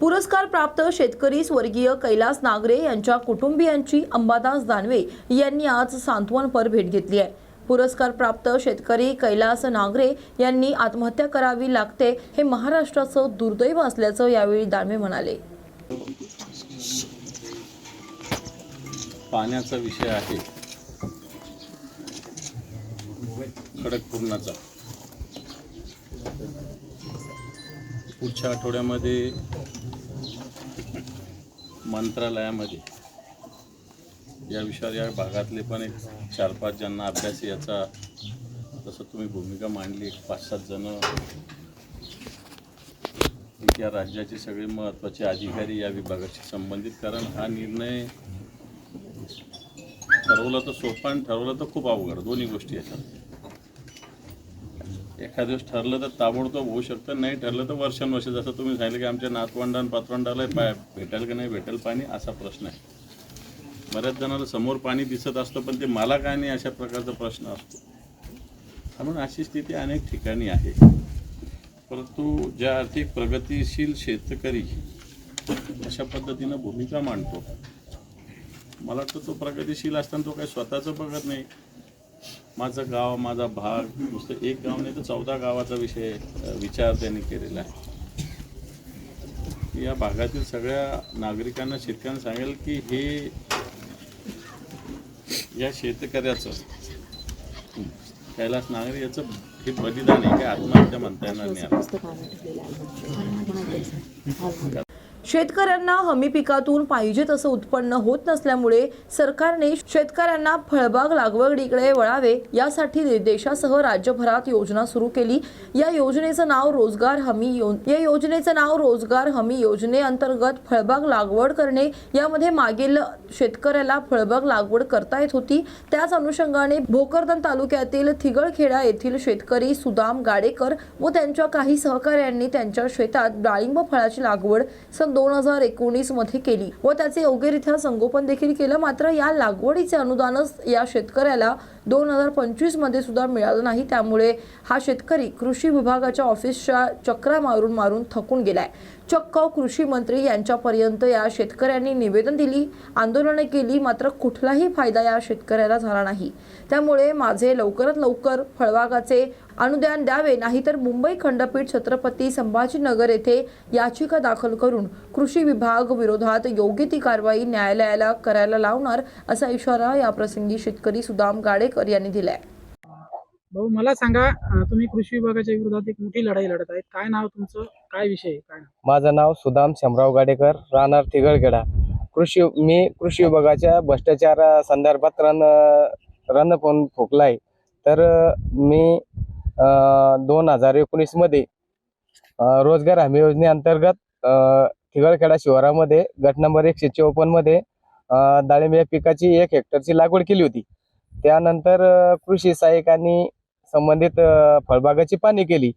पुरस्कार प्राप्त शेतकरी स्वर्गीय कैलास नागरे यांच्या कुटुंबियांची अंबादास दानवे यांनी आज सांत्वनपर भेट घेतली आहे. पुरस्कार प्राप्त शेतकरी कैलास नागरे यांनी आत्महत्या करावी लागते हे महाराष्ट्राचं दुर्दैव असल्याचं यावेळी दानवे म्हणाले. पाण्याचा विषय आहे. खडकपूर्णाचा पुढच्या आठवड्यामध्ये मंत्रालयामध्ये. या विषयावर या भागातले पण एक चार पाच जणांना अभ्यास याचा जसं तुम्ही भूमिका मांडली एक पाच सात जण या राज्याचे सगळे महत्त्वाचे अधिकारी या विभागाशी संबंधित कारण हा निर्णय ठरवलं तर सोपा आणि ठरवलं तर खूप अवघड. दोन्ही गोष्टी येतात. एखाद्या दिवस ठरलं तर ताबडतोब होऊ शकतं नाही ठरलं तर वर्षानुवर्ष. जसं तुम्ही सांगितलं की आमच्या नातवंडान पातवंडाला पाय भेटेल की नाही भेटेल पाणी असा प्रश्न आहे. बऱ्याच जणांना समोर पाणी दिसत असतं पण ते मला काय नाही अशा प्रकारचा प्रश्न असतो. म्हणून अशी स्थिती अनेक ठिकाणी आहे. परंतु ज्या आर्थिक प्रगतीशील शेतकरी अशा पद्धतीनं भूमिका मांडतो. मला वाटतं तो प्रगतिशील असताना तो काही स्वतःचं बघत नाही. माझं गाव माझा भाग नुसतं एक गाव नाही तर चौदा गावाचा विषय विचार त्यांनी केलेला आहे. या भागातील सगळ्या नागरिकांना शेतकऱ्यांना सांगेल की हे या शेतकऱ्याचं कैलास नागरी याचं हे बलिदान आहे काही आत्महत्या म्हणता येणार नाही. शेतकऱ्यांना हमी पिकातून पाहिजे तसं उत्पन्न होत नसल्यामुळे सरकारने शेतकऱ्यांना फळबाग लागवडीकडे वळावे यासाठी देशासह राज्यभरात योजना सुरू केली. या योजनेचं नाव रोजगार हमी यो या योजनेचं नाव रोजगार हमी योजनेअंतर्गत फळबाग लागवड करणे. यामध्ये मागील शेतकऱ्याला फळबाग लागवड करता येत होती. त्याच अनुषंगाने भोकरदन तालुक्यातील थिगळखेडा येथील शेतकरी सुदाम गाडेकर व त्यांच्या काही सहकाऱ्यांनी त्यांच्या शेतात डाळिंब फळाची लागवड लागवड दोन हजार एकोणीसमध्ये केली व त्याचे योग्यरित्या संगोपन देखील केलं. मात्र या लागवडीचे अनुदानच या शेतकऱ्याला दोन हजार पंचवीसमध्ये सुद्धा मिळालं नाही. त्यामुळे हा शेतकरी कृषी विभागाच्या ऑफिसच्या चक्रा मारून मारून थकून गेलाय. चक्क कृषी मंत्री यांच्यापर्यंत या शेतकऱ्यांनी निवेदन दिली आंदोलने केली मात्र कुठलाही फायदा या शेतकऱ्याला झाला नाही. त्यामुळे माझे लवकरात लवकर फळबागाचे अनुदान द्यावे नाहीतर मुंबई खंडपीठ छत्रपती संभाजीनगर येथे याचिका दाखल करून कृषी विभाग विरोधात योग्य ती कारवाई न्यायालयाला करायला लावणार असा इशारा या प्रसंगी शेतकरी सुदाम गाडेकर यांनी दिलाय. भाऊ मला सांगा तुम्ही कृषी विभागाच्या विरोधात एक मोठी लढाई लढत आहेत. काय नाव तुमचं? काय विषय आहे? काय? माझं नाव सुदाम शमराव गाडेकर राहणार तिगळखेडा. कृषी मी कृषी विभागाच्या भ्रष्टाचार संदर्भात रण रणफोन फुकला आहे तर मी दोन हजार एकोणीसमध्ये रोजगार हमी योजनेअंतर्गत ठिगळखेडा शिवारामध्ये गट नंबर एकशे चौपन्नमध्ये अ, डाळिंब या पिकाची एक हेक्टरची लागवड केली होती. त्यानंतर कृषी सहाय्यकांनी संबंधित फळबागाची पाणी केली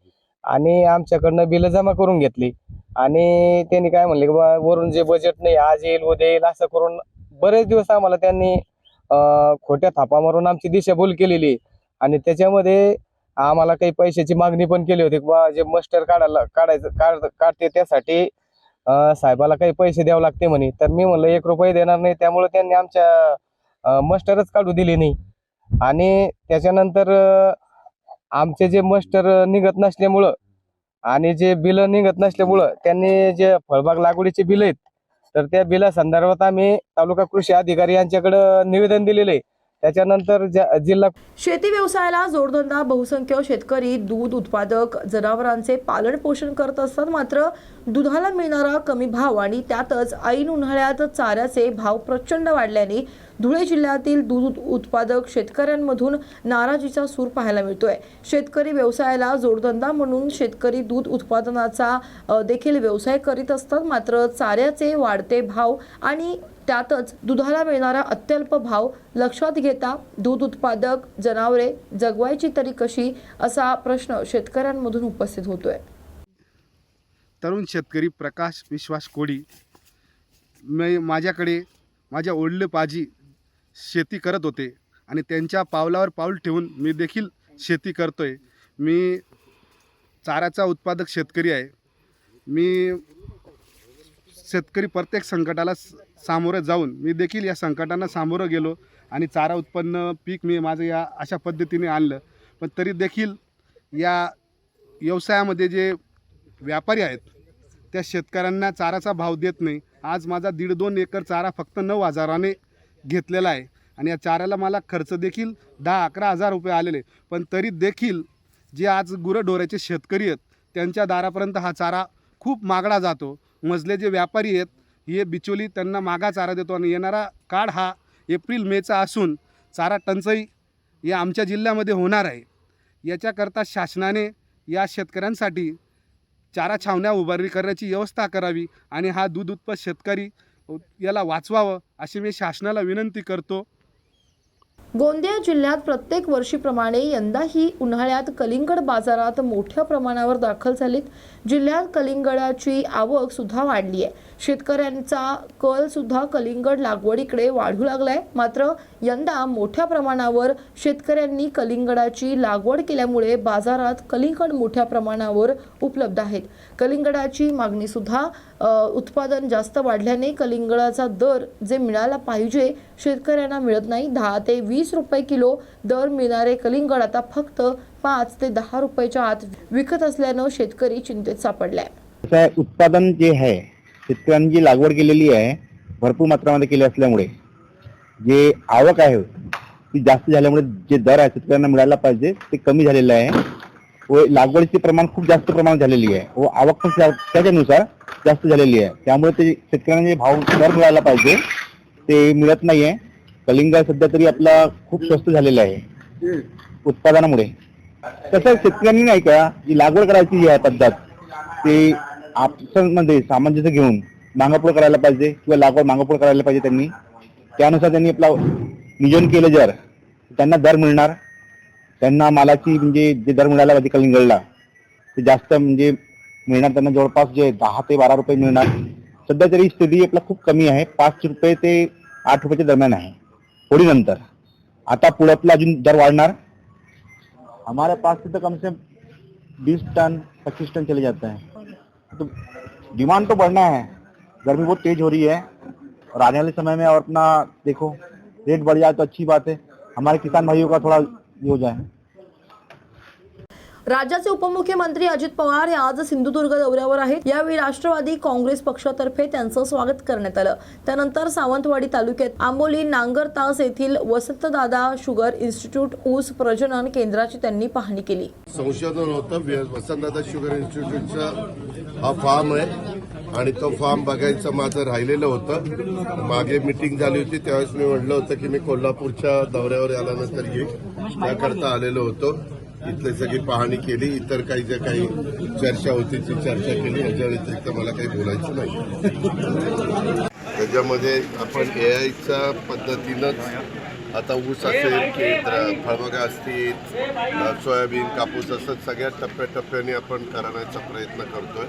आणि आमच्याकडनं बिलं जमा करून घेतली. आणि त्यांनी काय म्हणले की बा वरून जे बजेट नाही आज येईल उद्या येईल असं करून बरेच दिवस आम्हाला त्यांनी खोट्या थापा मारून आमची दिशाभूल केलेली आणि त्याच्यामध्ये आम्हाला काही पैशाची मागणी पण केली होती की बा जे मस्टर काढायला काढायचं काढ काढते त्यासाठी साहेबाला काही पैसे द्यावे लागते म्हणे. तर मी म्हणलं एक रुपये देणार नाही त्यामुळे त्यांनी आमच्या मस्टरच काढू दिली नाही. आणि त्याच्यानंतर आमचे जे मस्टर निघत नसल्यामुळं आणि जे बिलं निघत नसल्यामुळं त्यांनी जे फळबाग लागवडीचे बिल आहेत तर त्या बिला संदर्भात आम्ही तालुका कृषी अधिकारी यांच्याकडं निवेदन दिलेलं आहे. त्याच्यानंतर जिल्हा शेती व्यवसायाला जोडधंदा बहुसंख्य शेतकरी दूध उत्पादक जनावरांचे पालन पोषण करत असतात मात्र दुधाला मिळणारा कमी भाव आणि त्यातच ऐन उन्हाळ्यात चाऱ्याचे भाव प्रचंड वाढल्याने धुळे जिल्ह्यातील दूध उत्पादक शेतकऱ्यांमधून नाराजीचा सूर पाहायला मिळतोय. शेतकरी व्यवसायाला जोडधंदा म्हणून शेतकरी दूध उत्पादनाचा देखील व्यवसाय करीत असतात. मात्र चाऱ्याचे वाढते भाव आणि त्यातच दुधाला मिळणारा अत्यल्प भाव लक्षात घेता दूध उत्पादक जनावरे जगवायची तरी कशी असा प्रश्न शेतकऱ्यांमधून उपस्थित होतोय. तरुण शेतकरी प्रकाश विश्वास कोडी मी माझ्याकडे माझ्या ओढले पाजी शेती करत होते. आणि त्यांच्या पावलावर पाऊल ठेवून मी देखील शेती करतो आहे मी चाऱ्याचा उत्पादक शेतकरी आहे. मी शेतकरी प्रत्येक संकटाला सामोरं जाऊन मी देखील या संकटांना सामोरं गेलो आणि चारा उत्पन्न पीक मी माझं या अशा पद्धतीने आणलं. पण तरी देखील या व्यवसायामध्ये जे व्यापारी आहेत त्या शेतकऱ्यांना चाराचा भाव देत नाही. आज माझा दीड दोन एकर चारा फक्त नऊ हजाराने घेतलेला आहे. आणि या चाऱ्याला मला खर्च देखील दहा अकरा हजार रुपये आलेले. पण तरी देखील जे आज गुरंढोऱ्याचे शेतकरी आहेत त्यांच्या दारापर्यंत हा चारा खूप मागडा जातो. मजले जे व्यापारी आहेत हे बिचोली त्यांना मागा चारा देतो. आणि येणारा काळ हा एप्रिल मेचा असून चारा टंचाई या आमच्या जिल्ह्यामध्ये होणार आहे. याच्याकरता शासनाने या शेतकऱ्यांसाठी चारा छावण्या उभारणी करण्याची व्यवस्था करावी. आणि हा दूध उत्पादक शेतकरी याला वाचवावं अशी मी शासनाला विनंती करतो. गोंदिया जिल्ह्यात प्रत्येक वर्षीप्रमाणे यंदाही उन्हाळ्यात कलिंगड बाजारात मोठ्या प्रमाणावर दाखल झालीत. जिल्ह्यात कलिंगडाची आवक सुद्धा वाढली आहे. शेतकऱ्यांचा कल सुद्धा कलिंगड लागवडीकडे वाढू लागलाय. मात्र यंदा मोठ्या प्रमाणावर शेतकऱ्यांनी कलिंगडाची लागवड केल्यामुळे बाजारात कलिंगड मोठ्या प्रमाणावर उपलब्ध आहेत. कलिंगडाची मागणी सुद्धा उत्पादन जास्त वाढल्याने कलिंगडाचा दर जे मिळाला पाहिजे शेतकऱ्यांना मिळत नाही. दहा ते वीस रुपये किलो दर मिळणारे कलिंगड आता फक्त पाच ते दहा रुपयाच्या आत विकत असल्यानं शेतकरी चिंतेत सापडलाय. उत्पादन जे आहे शेतकऱ्यांनी लागवड केलेली आहे भरपूर मात्रामध्ये केली असल्यामुळे जे आवक आहे ती जास्त झाल्यामुळे जे दर आहे शेतकऱ्यांना मिळायला पाहिजे ते कमी झालेलं आहे. व लागवडीचे प्रमाण खूप जास्त प्रमाणात झालेली आहे. व आवक पण त्याच्यानुसार जास्त झालेली आहे. त्यामुळे ते शेतकऱ्यांना जे भाव दर मिळायला पाहिजे ते मिळत नाही आहे कलिंगा सध्या तरी आपला खूप स्वस्त झालेला आहे. उत्पादनामुळे. तसं शेतकऱ्यांनी नाही का जी लागवड करायची जी आहे पद्धत ते आपसामध्ये सामंजस्य घेऊन मागापूळ करायला पाहिजे किंवा लागवड मागापूळ करायला पाहिजे त्यांनी. त्यानुसार त्यांनी आपला नियोजन केलं जर त्यांना दर मिळणार. त्यांना मालाची म्हणजे जे दर मिळायला पाहिजे कलिंगडला ते जास्त म्हणजे मिळणार. त्यांना जवळपास जे दहा ते बारा रुपये मिळणार. सध्या तरी स्थिती आपला खूप कमी आहे. पाच रुपये ते आठ रुपयाच्या दरम्यान आहे. होळीनंतर आता पुढे आपला अजून दर वाढणार. हमारे पास से तो कम से बीस टन पच्चीस टन चले जात आहे. तो डिमांड तो बढ़ना है। गर्मी बहुत तेज हो रही है। और आने वाले समय में और अपना देखो रेट बढ़ जाए तो अच्छी बात है। हमारे किसान भाइयों का थोड़ा ये हो जाए। राज्याचे उपमुख्यमंत्री अजित पवार हे आज सिंधुदुर्ग दौऱ्यावर आहेत. यावेळी राष्ट्रवादी काँग्रेस पक्षातर्फे त्यांचं स्वागत करण्यात आलं. त्यानंतर सावंतवाडी तालुक्यात आंबोली नांगरतास येथील वसंतदादा शुगर इन्स्टिट्यूट ऊस प्रजनन केंद्राची त्यांनी पाहणी केली. संशोधन होतं. वसंतदादा शुगर इन्स्टिट्यूटचा हा फार्म आहे आणि तो फॉर्म बघायचं माझं राहिलेलं होतं. मागे मिटिंग झाली होती. त्यावेळेस मी म्हटलं होतं की मी कोल्हापूरच्या दौऱ्यावर आल्यानंतर येईल. त्याकरता आलेलो होतो. इथली सगळी पाहणी केली इतर काही ज्या काही चर्चा होती ती चर्चा केली याच्या व्यतिरिक्त मला काही बोलायचं नाही. त्याच्यामध्ये आपण ए आयच्या पद्धतीनंच आता ऊस असेल की फळबागा असतील सोयाबीन कापूस असं सगळ्या टप्प्याटप्प्याने आपण करण्याचा प्रयत्न करतोय.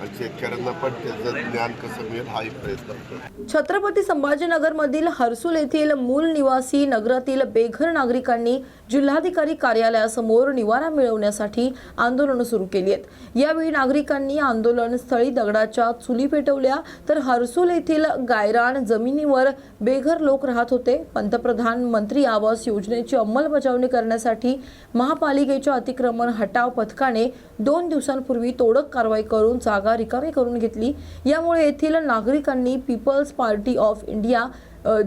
आणि शेतकऱ्यांना पण त्याचं ज्ञान कसं मिळेल हाही प्रयत्न करतोय. छत्रपती संभाजीनगरमधील हर्सुल येथील मूल निवासी नगरातील बेघर नागरिकांनी जिल्हाधिकारी कार्यालयासमोर निवारा मिळवण्यासाठी आंदोलन सुरू केली आहेत. यावेळी नागरिकांनी आंदोलन स्थळी दगडाच्या चुली पेटवल्या तर हर्सुल येथील गायरान जमिनीवर बेघर लोक राहत होते. पंतप्रधान मंत्री आवास योजनेची अंमलबजावणी करण्यासाठी महापालिकेच्या अतिक्रमण हटाव पथकाने दोन दिवसांपूर्वी तोडक कारवाई करून जागा रिकामी करून घेतली. यामुळे येथील नागरिकांनी पीपल्स पार्टी ऑफ इंडिया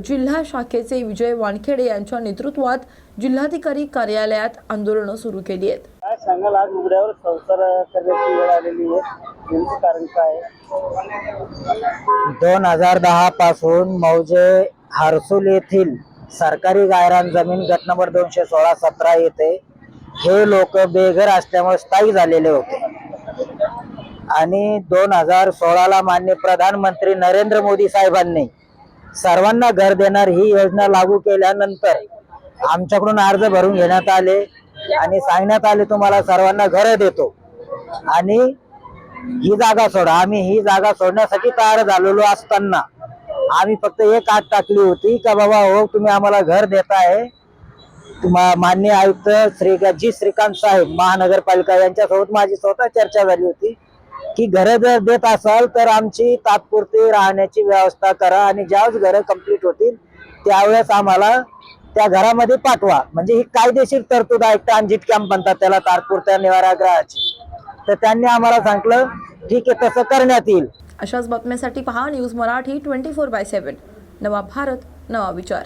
जिल्हा शाखेचे विजय वानखेडे यांच्या नेतृत्वात जिल्हाधिकारी कार्यालयात आंदोलनं सुरू केली आहेत. काय सांगाल? आज उघड्यावर संसार करण्याची वेळ आलेली आहे. नेमकं कारण काय दोन हजार दहा पासून मौजे हारसूल येथील सरकारी गायरान जमीन गट नंबर दोनशे सोळा सतरा येथे हे लोक बेघर असल्यामुळे स्थायी झालेले होते. आणि दोन हजार सोळाला मान्य प्रधानमंत्री नरेंद्र मोदी साहेबांनी सर्वांना घर देणार ही योजना लागू केल्यानंतर आमच्याकडून अर्ज भरून घेण्यात आले आणि सांगण्यात आले तुम्हाला सर्वांना घर देतो. आणि ही जागा सोडा. आम्ही ही जागा सोडण्यासाठी तयार झालेलो असताना आम्ही फक्त एक आठ टाकली होती. का बाबा हो तुम्ही आम्हाला घर देताय. मान्य आयुक्त श्री जी श्रीकांत साहेब महानगरपालिका यांच्यासोबत माझी स्वतः चर्चा झाली होती. की घरं जर देत असाल तर आमची तात्पुरती राहण्याची व्यवस्था करा आणि ज्यावेळेस घरं कंप्लीट होतील त्यावेळेस आम्हाला त्या घरामध्ये पाठवा. म्हणजे ही कायदेशीर तरतूद आहे ट्रान्झिट कॅम्प म्हणतात त्याला तात्पुरत्या निवारागृहाची. तर त्यांनी आम्हाला सांगितलं ठीक आहे तसं करण्यात येईल. अशाच बातम्यांसाठी पहा news Marathi twenty four by seven. नवा भारत नवा विचार.